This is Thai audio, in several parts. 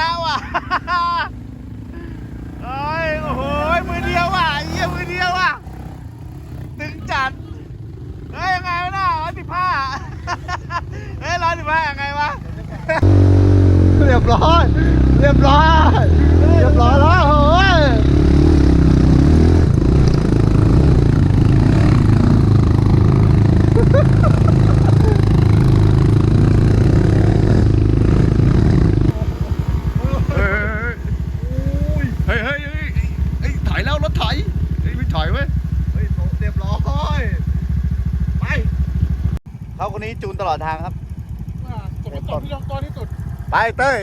นะว่ะเอ้ยโอ้โหมือเดียวว่ะเยี่ยมือเดียวว่ะตึงจัดเฮ้ยยังไงวะน่ะร้อยสิบห้าเฮ้ยร้อยสิบห้ายังไงวะเรียบร้อย เรียบร้อย เรียบร้อยแล้วโอ้ย เฮ้ยเฮ้ยเฮ้ยเฮ้ยเฮ้ยถอยแล้วรถถอยเฮ้ยไม่ถอยเว้ย เฮ้ยเรียบร้อย ไปเขาคนนี้จูนตล อดทางครับจุดประสงค์ที่ลงตัวที่สุด ไปเต้ย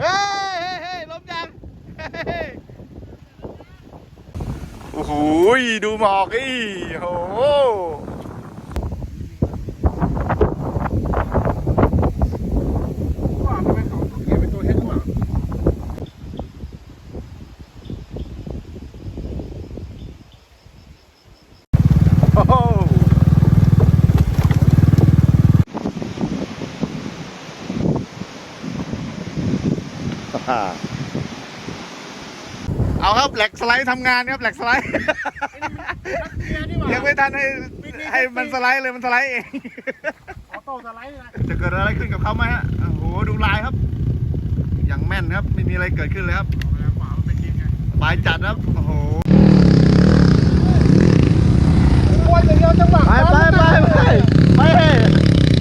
เฮ้ยเฮ้ยเฮ้ยลมยังเฮ้ยโอ้โหดูหมอกอีโอ้โห ว่าทำไมเขาต้องเขียนเป็นตัวเฮดว่า โอ้โหเอาครับ แหลกสไลด์ทำงานครับแหลกสไลด์เกียร์นี่หว่ายังไม่ทันให้ให้มันสไลด์เลยมันสไลด์เองออโต้สไลด์นะจะเกิดอะไรขึ้นกับเขาไหมฮะโอ้โหดูลายครับ อย่างแม่นครับไม่มีอะไรเกิดขึ้นเลยครับเอาเวลาขวามันเป็นยิงไงบายจัดครับโอ้โหว่าจะเลี้ยวจังหวะไปไปไปไปไป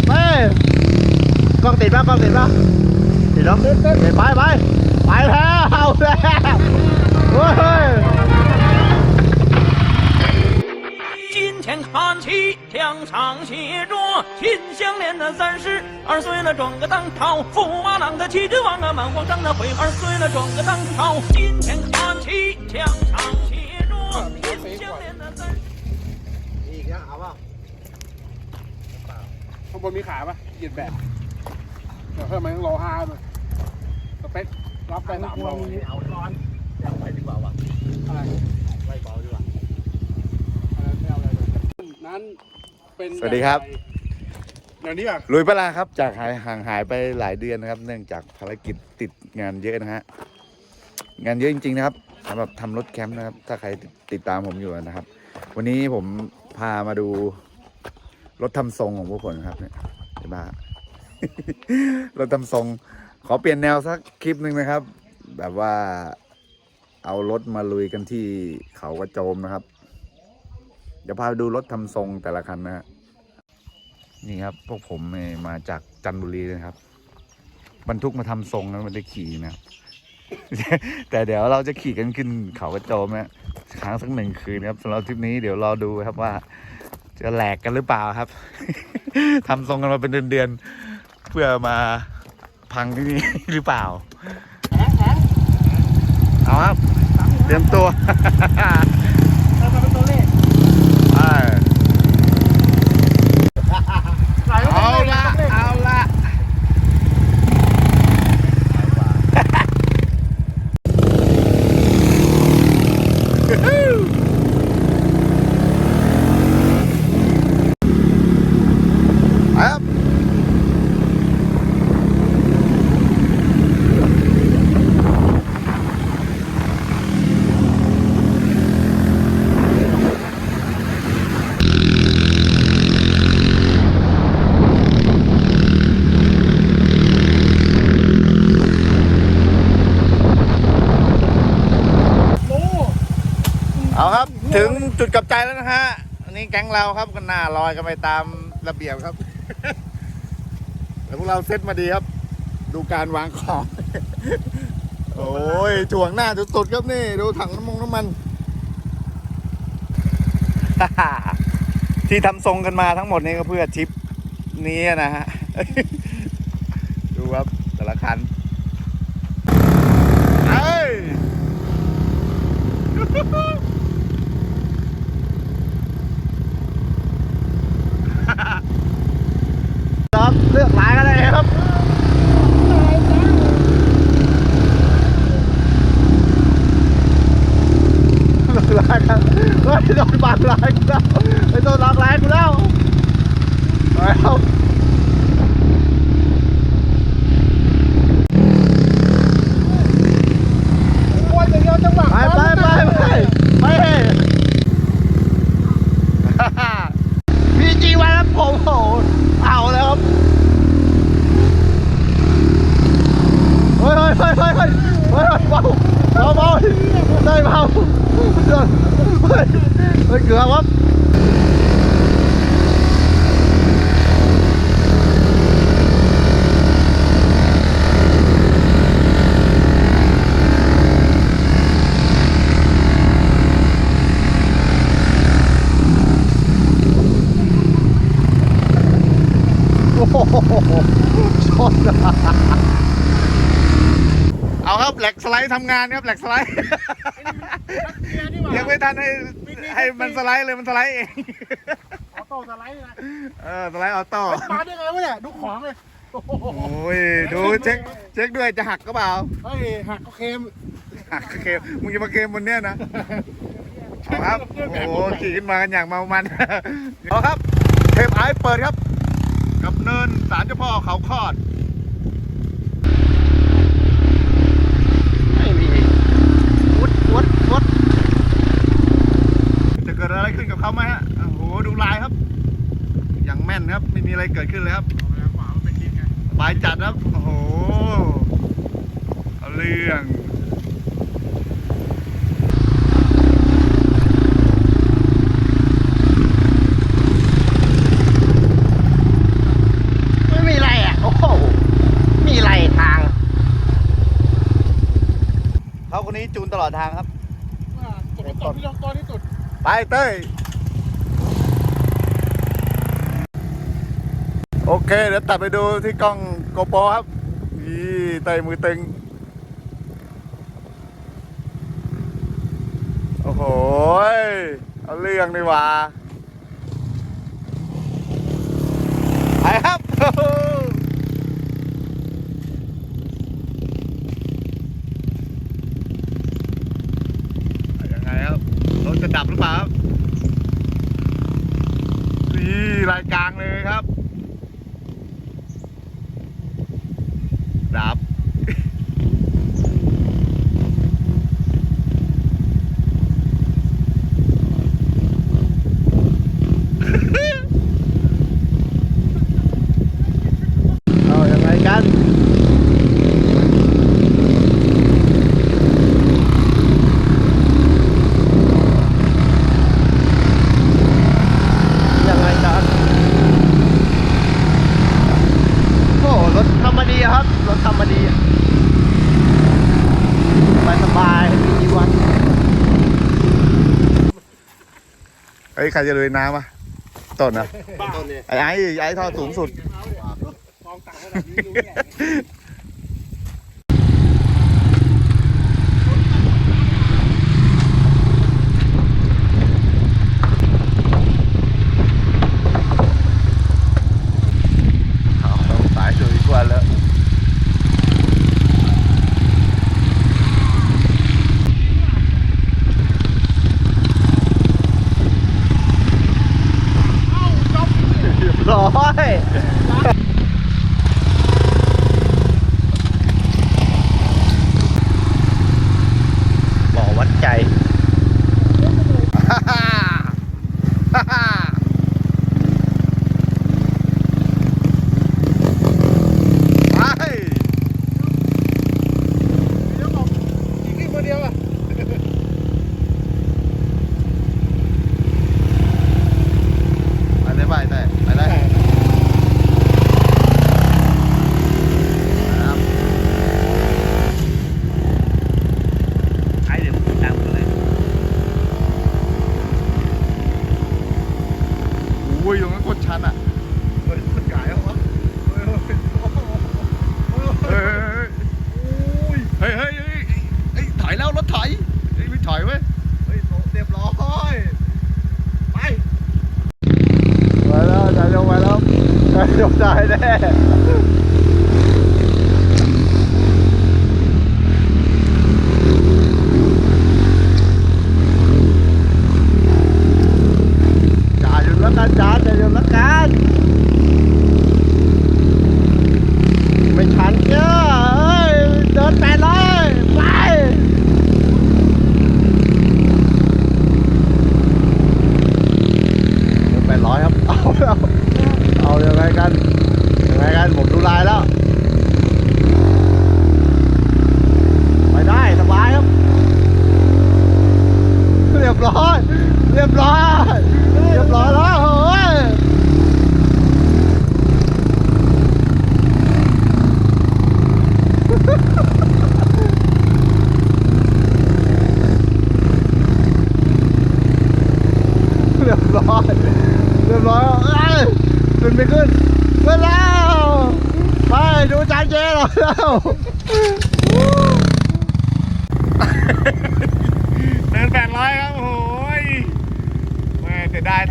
ไปกล้องติดป่ะกล้องติดป่ะติดแล้วไปไปไปไปแล้วเอาแล้ว เฮ้ย 金钱看齐，墙上写着“秦香莲”的三十二岁了，转个当朝；驸马郎的齐君王啊，满皇上的回二岁了，转个当朝。金钱看齐，墙上写着“秦香莲”的三十。 อีกยังเอาป่ะ ข้างบนมีขาปะเหยียดแบบเดี๋ยวเพิ่มมาทั้งโลห้าเลยสเปครับไปสามโล เอาร้อน ยังไปดีกว่าว่ะอะไรไปเบาดีกว่าอะไรไม่เอาอะไรเลยนั้นเป็นสวัสดีครับเดี๋ยวนี้อะลุยเปลาครับ จากหายห่างหายไปหลายเดือนนะครับ เนื่องจากภารกิจติดงานเยอะนะฮะ งานเยอะจริง ๆ นะครับสำหรับทำรถแคมป์นะครับ ถ้าใครติดตามผมอยู่นะครับ วันนี้ผมพามาดูรถทำทรงของพวกคนครับเนี่ยไอ้บ้า รถทำทรง ขอเปลี่ยนแนวสักคลิปหนึ่งนะครับ แบบว่า เอารถมาลุยกันที่เขากระโจมนะครับ เดี๋ยวพาไปดูรถทำทรงแต่ละคันนะฮะนี่ครับพวกผมเอ่อมาจากจันทบุรีนะครับ บรรทุกมาทำทรงแล้วไมันได้ขี่นะครับแต่เดี๋ยวเราจะขี่กันขึ้นเขากระโจมนะค้างสักหนึ่งคืนครับสำหรับทริปนี้เดี๋ยวรอดูครับว่า จะแหลกกันหรือเปล่าครับทำทรงกันมาเป็นเดือนๆเพื่อมาพังที่นี่หรือเปล่า เอาครับ เตรียมตัว เราจะเป็นตัวเลข ไป ไหนก็ เอา เป็นเล ละ ข เอาละครับ โอ้ เอาครับ ถึงจุดกลับใจแล้วนะฮะ อันนี้แก๊งเราครับกันหน้าลอยกันไปตามระเบียบครับแล้วพวกเราเซ็ตมาดีครับ ดูการวางของ โอ้ยถ่วงหน้าสุดๆครับนี่ ดูถังน้ำมันน้ำมัน ที่ทำทรงกันมาทั้งหมดนี้ก็เพื่อทริปนี้นะฮะ ดูครับแต่ละคันเอ้ย ครับเลือกหลายกันเลยครับเลือกหลายกันเฮ้ยโดนบาดหลายกันไอ้โดนล็อกหลาย แล้ว ว่าจะเดียวจังหวะ ไปไปไปไปไปพีจีวันครับผมโอ้โหเอาแล้วครับเฮ้ยเฮ้ยเฮ้ยเฮ้ยเฮ้ยเฮ้ยเบาเบาเบาได้เบาเฮ้ย เฮ้ยเกือบครับโอ้โหชนอะเอาครับแหลกสไลด์ทำงานครับแหลกสไลด์ยังไม่ทันให้ ให้มันสไลด์เลยมันสไลด์เอง ออโต้สไลด์นะเออสไลด์ออโต้ มาได้ไงวะเนี่ยดูของเลยโอ้โหโอ้ยดูเช็คเช็คด้วยจะหักก็เปล่า เฮ้ยหักก็เค็มหักก็เคมมึงจะมาเคมบนเนี้ยนะเอาครับ โอ้โหขี่ขึ้นมากันอย่างเมามันเอาครับ เทปไอซ์เปิดครับ กับเนินสารเจ้าพ่อเขาคอด ไม่มีวุดวุดวุด จะเกิดอะไรขึ้นกับเขาไหมฮะโอ้โหดู ลายครับ อย่างแม่นครับ ไม่มีอะไรเกิดขึ้นเลยครับขวามันเป็นดินไงปลายจัดครับ โอ้โห เอาเรื่องไม่มีอะไรอะโอ้โหมีอะไรทางเขาคนนี้จูนตลอดทางครับว่าจุดประสงค์ที่ลงตัวที่สุด ไปเต้ย โอเค เดี๋ยวตัดไปดูที่กล้องโกโปรครับนี่เตยมือตึง โอ้โห เอาเรื่องดีว่า ไปครับ ยังไงครับ รถจะดับหรือเปล่าครับ นี่รายกลางเลยครับ ดับ เอาอย่างไรกัน ยังไงกันโอ้รถธรรมดีอะครับ รถธรรมดีอะสบายสบายๆมีจีวัน เฮ้ย ใครจะลุยน้ำอะต้นนะต้นนี้ไอ้ไอ้ไอ้ท่อสูงสุด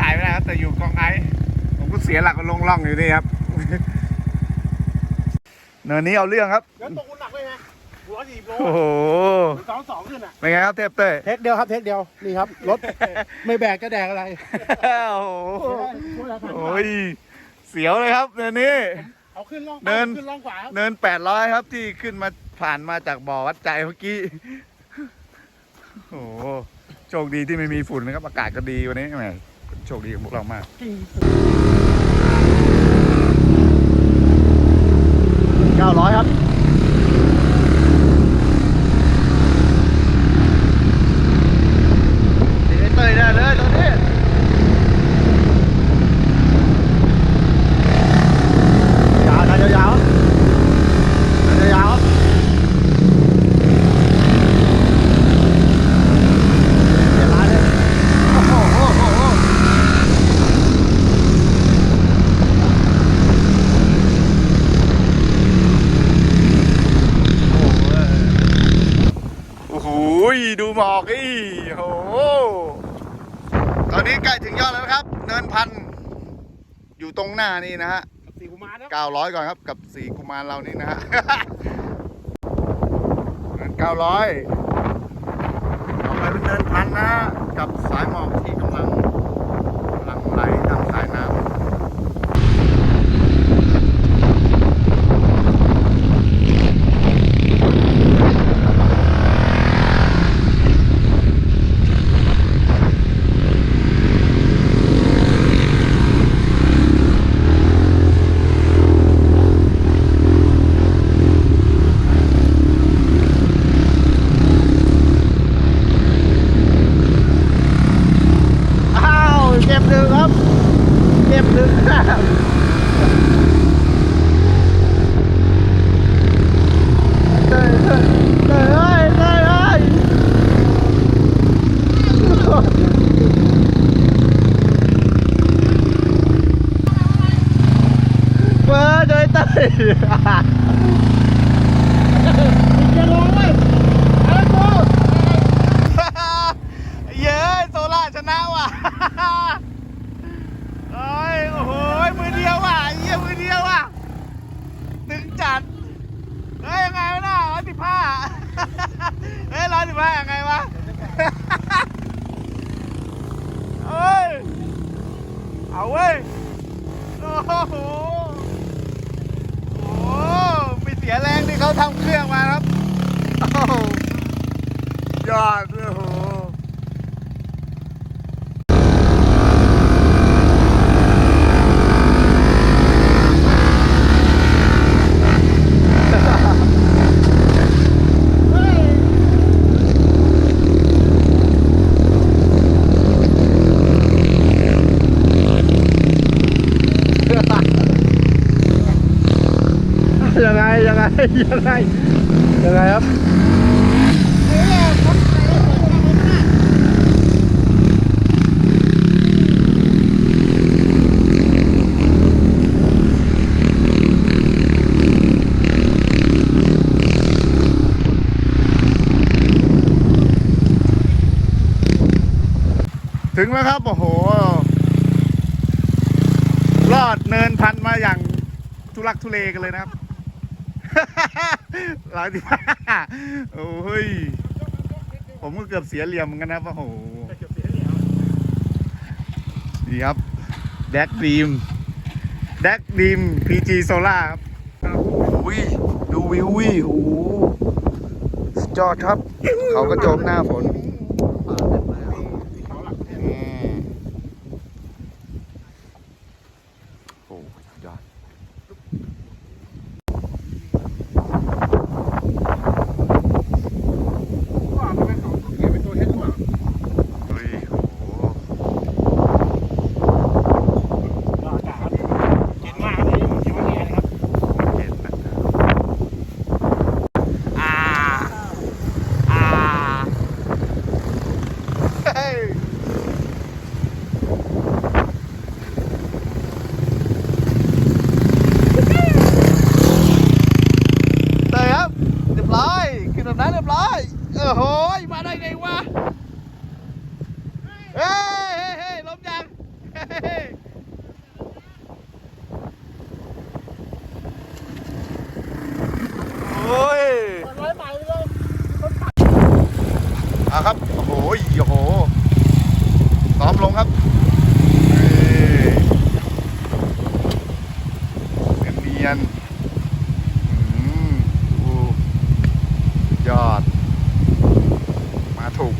ถ่ายไม่ได้ครับแต่อยู่กองไอซ์ผมก็เสียหลักลงล่องอยู่นี่ครับเนินนี้เอาเรื่องครับแล้วตกคุณหนักเลยไงหัวสี่โลโอ้โหสองสองขึ้นอะเป็นไงครับเทพเต้ยเทคเดียวครับเทคเดียวนี่ครับรถไม่แบกจะแดกอะไรโอ้โหโอ้ยเสียวเลยครับเนินนี้เอาขึ้นล่องเดินขึ้นล่องขวาครับเนินแปดร้อยครับที่ขึ้นมาผ่านมาจากบ่อวัดใจเมื่อกี้โอ้โหโชคดีที่ไม่มีฝุ่นนะครับอากาศก็ดีวันนี้แหม โชคดีกับพวกเรามากเก้าร้อยครับเดี๋ยวเตยได้เลยตรงนี้ยาวๆยาวๆยาวๆเดี๋ยวมาเลยโอ้โหโอ้โหโอ้โห โอ้โหดูหมอกอีโอ้โห ตอนนี้ใกล้ถึงยอดแล้วนะครับ เนินพัน อยู่ตรงห น้านี่นะฮะสี่กุมารครับ900ก่อนครับกับสี่กุมารเรานี่นะฮะเนิน900ต่อไปเป็นเนินพันนะฮะกับสายหมอกที่กำลังกำลังไหลตามสายน้ำ อ้าวเก็บหนึ่งครับ เก็บหนึ่งครับเตยเตยเตยเอ้ยเตยเอ้ยเปิด เลยเตยจะลงเว้ยเย้โซล่าชนะว่ะเอ้ยโอ้โหมือเดียวว่ะเยี่ยมือเดียวว่ะตึงจัดเฮ้ยยังไงวะน่ะร้อยสิบห้าเฮ้ยร้อยสิบห้ายังไงวะเฮ้ยเอาเว้ยโอ้โห สียแรงที่เขาทำเครื่องมาครับยอดเลยโอ้โห ยังไง ยังไงยังไงครับถึงแล้วครับ โอ้โห รอดเนินพันมาอย่างทุลักทุเลกันเลยนะครับ ร้อยสิบห้าโอ้ย ผมก็เกือบเสียเหลี่ยมเหมือนกันนะโอ้โหดีครับ แดกดีม แดกดีม PG Solar ครับโอ้ยดูวิววิโอ้โหสุดยอดครับ เขาก็โจมหน้าฝน อืมโอ้สุดยอด ว่ามันเป็นของเก็บเป็นตัวเฮ็ดกว่า เฮ้ยโอ้โห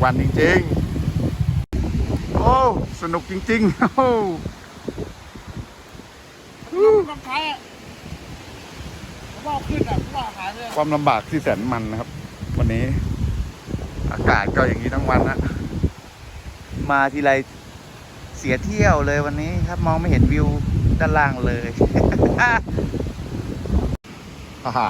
วันจริงๆ โอ้ สนุกจริงๆ โอ้ต้องใช้อะผมว่าขึ้นอะผมว่าหายไปเลยความลำบากที่แสนมันนะครับ วันนี้ อากาศก็อย่างนี้ทั้งวันนะมาทีไรเสียเที่ยวเลยวันนี้ครับมองไม่เห็นวิวด้านล่างเลยฮ่าฮ่า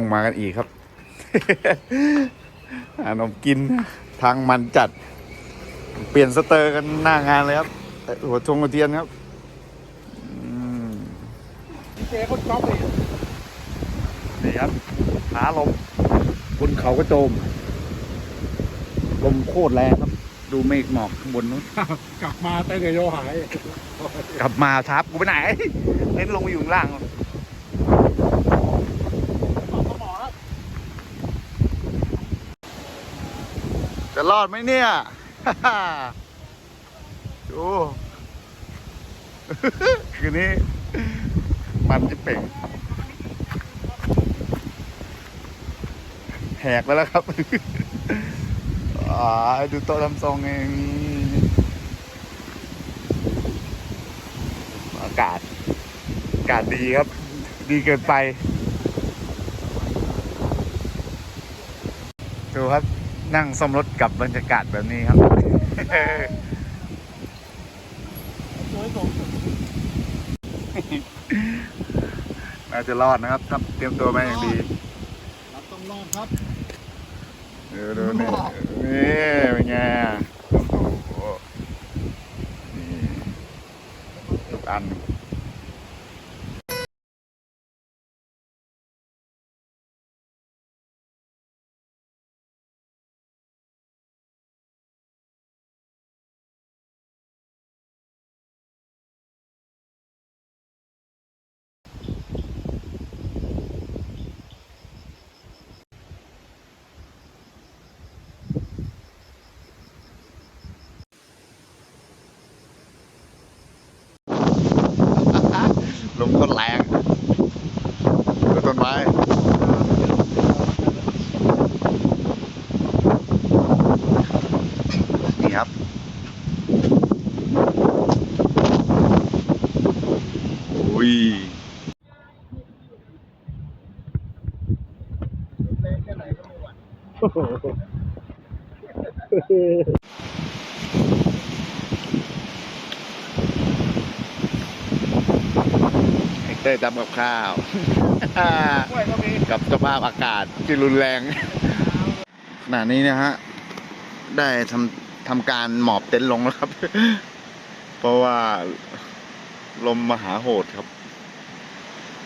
งมากันอีกครับหานมกินทางมันจัด เปลี่ยนสเตอร์กันหน้างานเลยครับเอ่อหัวทงหัวเทียนครับอืมเจ๊คนก๊อปเลยนี่ครับขาลมบนเขากระโจม ลมโคตรแรงครับ ดูเมฆหมอกข้างบนนู้น กลับมาเต้นกับโยหาย กลับมาทับกูไปไหนเล่นลงมาอยู่ข้างล่าง สมองแล้ว จะ รอดไหมเนี่ย ดู คืนนี้ มันจะเป่ง แหกแล้วละครับ อ่า ดูโต๊ะทำทรงเองอากาศ อากาศดีครับ ดีเกินไป ดูครับ นั่งสมรถกับบรรยากาศแบบนี้ครับสวยสมน่าจะรอดนะครับทำเตรียมตัวมาอย่างดีรับต้องรอดครับดูดูนี่นี่เป็นไงอะโอ้โหนี่ทุกอัน ลมต้นแรงดูต้นไม้นี่ครับ อุ้ย ไอ้เต้ยทำกับข้าว กับสภาพอากาศที่รุนแรงขณะนี้นะฮะ ได้ทำทำการหมอบเต็นท์ลงแล้วครับ เพราะว่าลมมหาโหดครับ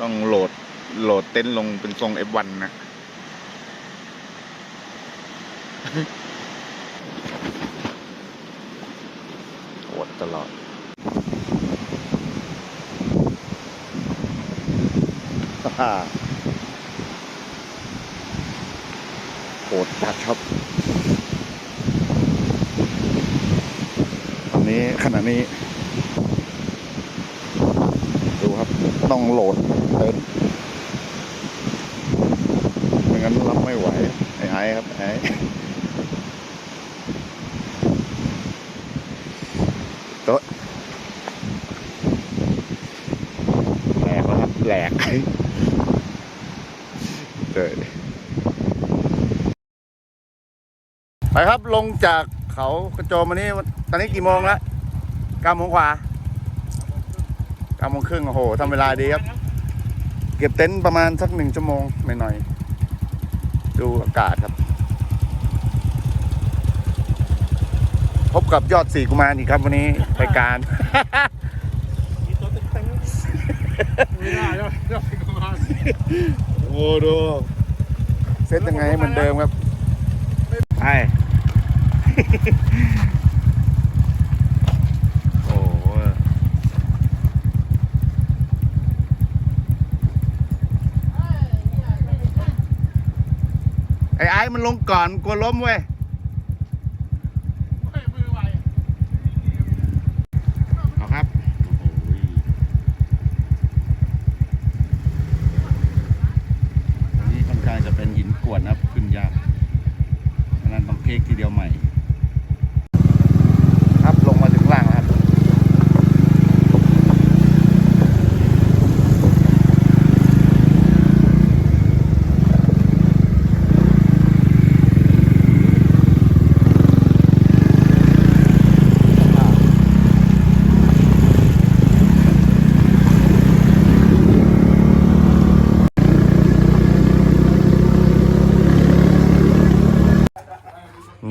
ต้องโหลดโหลดเต็นท์ลงเป็นทรง F1 นะโหดตลอด ฮ่า โหดจัดครับ ตอนนี้ขณะนี้ ดูครับ ต้องโหลดเต็นไม่งั้นรับไม่ไหว ไอ้ไอ้ครับไอ้โต๊ะแหลกแล้วครับ แหลก เดินไป ครับลงจากเขากระโจมวันนี้ตอนนี้กี่โมงแล้วเก้าโมงกว่าเก้าโมงครึ่งโอ้โหทำเวลาดีครับ เก็บเต็นท์ประมาณสักหนึ่งชั่วโมงหน่อยๆดูอากาศครับ พบกับยอดสี่กุมารอีกครับวันนี้รายการไม่ได้แล้วยอดกุมารโอ้ดูเซตยังไงให้เหมือนเดิมครับไป โอ้ไอ้ไอ้มันลงก่อนกลัวล้มเว้ย ไม่มือไว เอาครับ อันนี้ค่อนข้างจะเป็นหินกรวดนะครับ ขึ้นยากอันนั้นต้องเทคทีเดียวใหม่ ครับลงมาถึงล่างแล้วครับ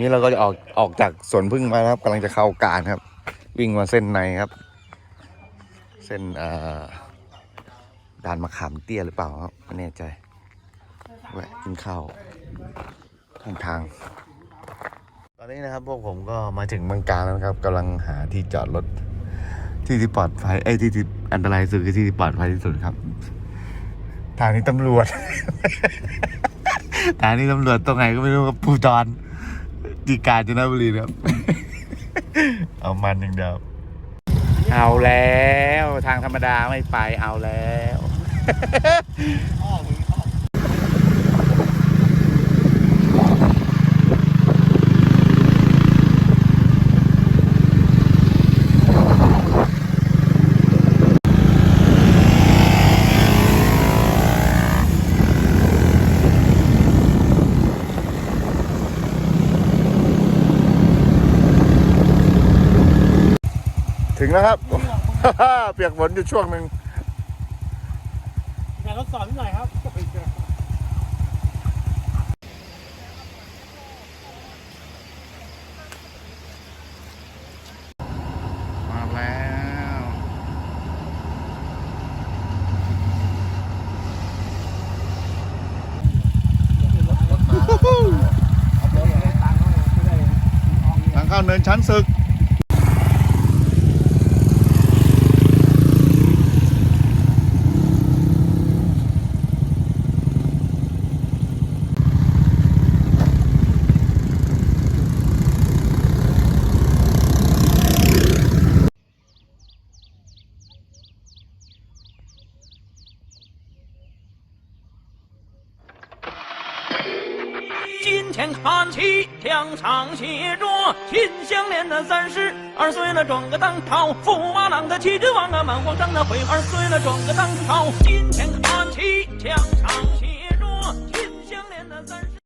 นี้เราก็จะออกออกจากสวนพึ่งมาครับกำลังจะเข้าการครับ วิ่งมาเส้นในครับ เส้นด่านมะขามเตี้ยหรือเปล่าครับไม่แน่ใจแวะกินข้าวทางทาง ตอนนี้นะครับพวกผมก็มาถึงเมืองการแล้วครับกำลังหาที่จอดรถที่ที่ปลอดภัยไอ้ที่ที่อันตรายสุดคือที่ที่ปลอดภัยที่สุดครับทางนี้ตำรวจทางนี้ตำรวจตรงไหนก็ไม่รู้ครับผู้จร ที่กาญจนบุรีนะครับ เอามันอย่างเดียวเอาแล้ว ทางธรรมดาไม่ไปเอาแล้ว งแล้วครับ เปียกฝนอยู่ช่วงหนึ่งงานทดสอบนิดหน่อยครับมาแล้วทางเข้าเนินชั้นศึก 齐，墙上写着“秦香莲的三十二岁了，转个当朝；驸马郎的齐君王啊，满皇上的悔二岁了，转个当朝。今天看齐，墙上写着“秦香莲的三十。